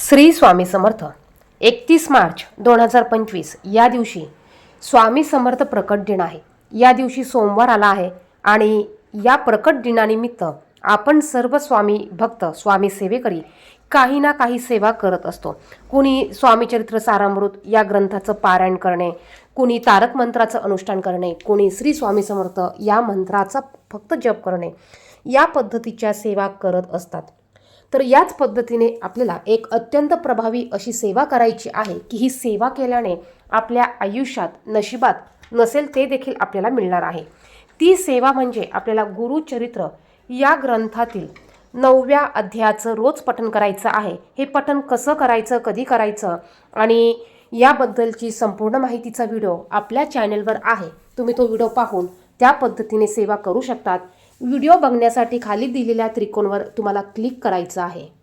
श्री स्वामी समर्थ एकतीस मार्च दोन हजार पंचवीस या दिवशी स्वामी समर्थ प्रकट दिन आहे. या दिवशी सोमवार आला आहे आणि या प्रकट दिनानिमित्त आपण सर्व स्वामी भक्त स्वामी सेवेकरी काही ना काही सेवा करत असतो. कुणी स्वामीचरित्र सारामृत या ग्रंथाचं पारायण करणे कुणी तारक मंत्राचं अनुष्ठान करणे कुणी श्री स्वामी समर्थ या मंत्राचा फक्त जप करणे या पद्धतीच्या सेवा करत असतात. तर याच पद्धतीने आपल्याला एक अत्यंत प्रभावी अशी सेवा करायची आहे की ही सेवा केल्याने आपल्या आयुष्यात नशिबात नसेल ते देखील आपल्याला मिळणार आहे. ती सेवा म्हणजे आपल्याला गुरुचरित्र या ग्रंथातील नवव्या अध्यायाचं रोज पठन करायचं आहे. हे पठन कसं करायचं कधी करायचं आणि याबद्दलची संपूर्ण माहितीचा व्हिडिओ आपल्या चॅनेलवर आहे. तुम्ही तो व्हिडिओ पाहून त्या पद्धतीने सेवा करू शकतात. व्हिडिओ बघण्यासाठी खाली दिलेल्या त्रिकोणवर तुम्हाला क्लिक करायचं आहे.